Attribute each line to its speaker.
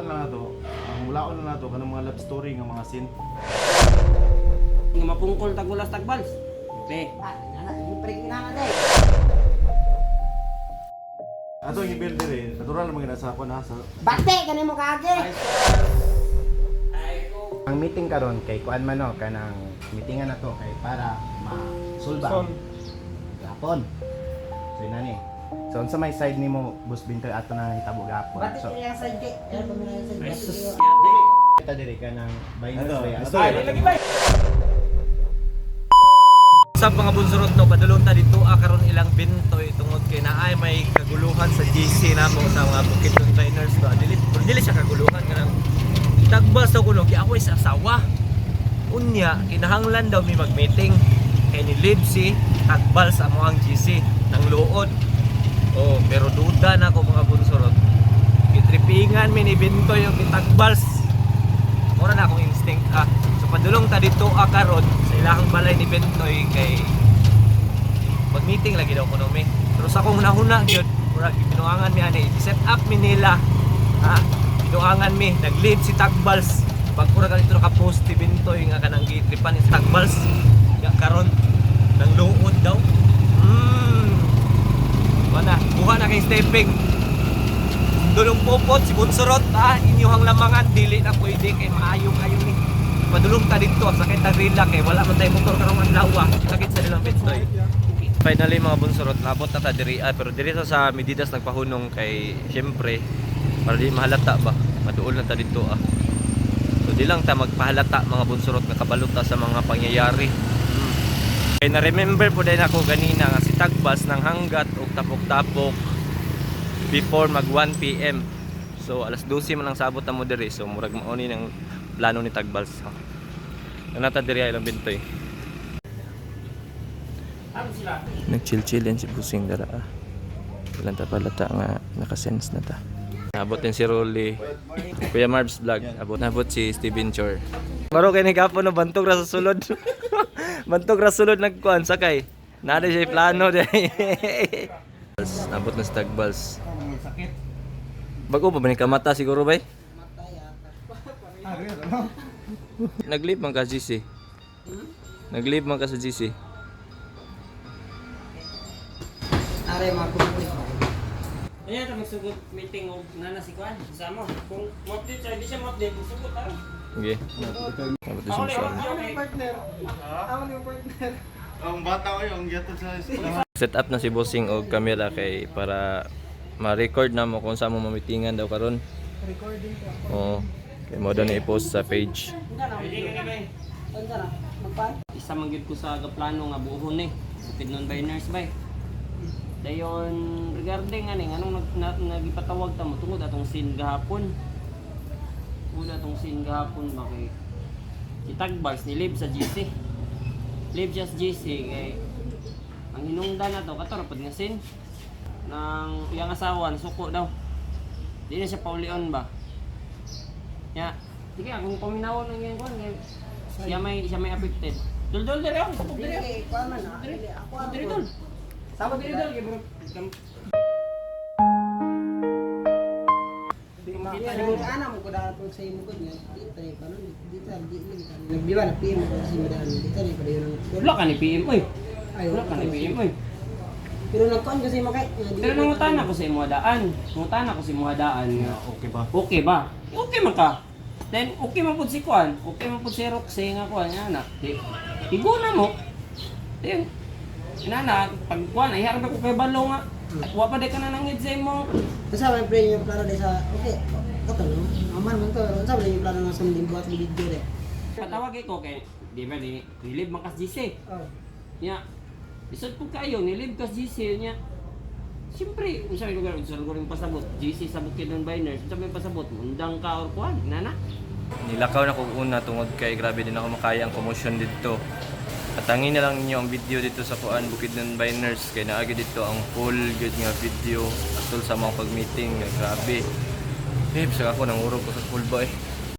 Speaker 1: kuan lang nato. Ang mulaon lang nato kanang mga love story nga mga scene.
Speaker 2: Nga mapungkol tagulas tagbals. Be,
Speaker 3: Ah, nana, yung pre kinana day.
Speaker 1: Ato yung build dire, natural lang mga nasa ha sa
Speaker 3: Bate, ganun mo kaage.
Speaker 4: Ang meeting karon kay kuan man no kanang meetingan na to kay para ma-solve gapon. So na. So unsa may side nimo Boss Bintoy ato na hitabo gapon.
Speaker 3: Bate
Speaker 4: So
Speaker 3: sa pa mga sa dik?
Speaker 2: Jesus.
Speaker 4: kita diri kanang binary
Speaker 1: Ano,
Speaker 4: way.
Speaker 1: gusto
Speaker 2: Ay,
Speaker 1: yun.
Speaker 2: lagi ba? Sa mga bunsurot no, padulong ta dito ah, karon ilang bintoy tungod kay naay may kaguluhan sa GC namo sa mga bukid containers ba. Dili dili siya kaguluhan kanang tagbas sa kulog ako sa asawa. Unya kinahanglan daw mi mag-meeting kay ni live si tagbal sa mo ang GC nang luod. Oh, pero duda na ko mga bunsurot. Gitripingan mi ni Bintoy yung tagbals. Mura na akong instinct ah. So padulong ta dito ah karon sa ilahang balay ni Bentoy kay mag-meeting lagi daw kuno mi. Pero sa akong nahuna gyud, mura ginuangan mi ani set up mi nila. Ha? Ginuangan mi nag-lead si Tagbals. Pag pura ka dito naka-post si Bentoy nga kanang gitripan ni Tagbals. Ya karon nang luod daw. Wala, buha na kay stepping. Dulong popot si Bunsurot ha, inyuhang lamangan dili na pwede kay maayong ayong ni. Padulong ta dito sa sakit ang rila kay wala man tay motor karong adlaw. Sakit sa nilang pitsoy. Finally mga bunsurot nabot na ta diri ah, pero diri sa Medidas nagpahunong kay syempre para di mahalata ba maduol na ta dito ah. So di lang ta magpahalata mga bunsurot nga ta sa mga pangyayari. Hmm. Kay na-remember po din ako ganina nga si Tagbas ng hanggat o tapok-tapok before mag 1 PM. So alas 12 man lang sabot na mo diri. So murag mauni ng plano ni Tagbals. So, Nanata diri ay lang bintoy. Nag-chill-chill yan si Busing dara. ah. Ilan ta palata nga nakasense na ta. Nabot din si Rolly. Kuya Marbs vlog. Abot nabot si Steven Chor. Maro kay ni Gapo no bantog ra sa sulod. bantog ra sa sulod nagkuan sakay. Nada siya plano di. Nabot na si Tagbals. Bago pa ba ni kamata siguro bay? Nag-leave man ka GC. Nag-leave man ka sa GC.
Speaker 3: Are mga kumpulit.
Speaker 2: Ayan, magsugot meeting o nana si Kwan. Sama. Kung motive siya, di siya motive, magsugot tayo.
Speaker 4: Okay. Nabot na siya
Speaker 1: Ang bata ko yung giatod sa
Speaker 4: set up na si Bossing og camera kay para ma-record na mo kung saan mo mamitingan daw karon.
Speaker 3: Recording ko.
Speaker 4: Oo. Kay mo daw na i-post sa page.
Speaker 2: Isa man gyud ko sa plano nga buhon ni. Bukid non by nurse bay. Dayon regarding ani anong nag na, nagipatawag ta mo tungod atong scene gahapon. Tungod atong scene gahapon kay Kitagbags ni Liv sa GC. Liv just GC kay ang hinungdan na to kato rapod nga scene nang iyang asawa suko daw. Di na siya paulion ba? Ya, sige akong paminawon ng yan kuan kay siya may siya may affected. Dul dul dali ako.
Speaker 3: Dili, kuha man. Dili, ako
Speaker 2: Dali dul. Sabog dali dul kay bro.
Speaker 3: Ana mo ko po sa imo ko niya. Dito ay panon. Dito di lagi kan. Nagbiba na PM ko sa madaan. Dito ay pa yun.
Speaker 2: Wala ka ni PM oy.
Speaker 3: Ay,
Speaker 2: Wala ka ni PM oy.
Speaker 3: Pero nagkon kasi makay.
Speaker 2: Pero nangutan ako sa imo daan. Nangutan ako sa imo daan nga
Speaker 1: Okay ba?
Speaker 2: okay ba? Okay man ka. Then okay man pud si Kuan. Okay man pud si Roxy nga Kuan nga na. Di igo na mo. Then inana pag Kuan ay harap ko kay balo nga. At wa pa ka na nangid sa imo.
Speaker 3: Basta may pre yung plano dahil sa okay. Kato no. Aman man to. Unsa ba yung plano nga sa buhat ng video de?
Speaker 2: Patawag ko kay di ba ni relieve man kas GC.
Speaker 3: Oh.
Speaker 2: Nya, isod po kayo, nilib kas GC niya. Siyempre, kung saan lugar, kung saan lugar yung pasabot, GC sa Bukidnon Biners, kung saan may pasabot, undang ka or kuhan, nana. Nilakaw na ko una tungod kay grabe din ako makaya ang commotion dito. At tangin na lang ninyo ang video dito sa kuan Bukidnon Biners kay naagi dito ang full good nga video atol sa mga pag-meeting grabe. Eh, bisa ako nang urog ko sa full boy.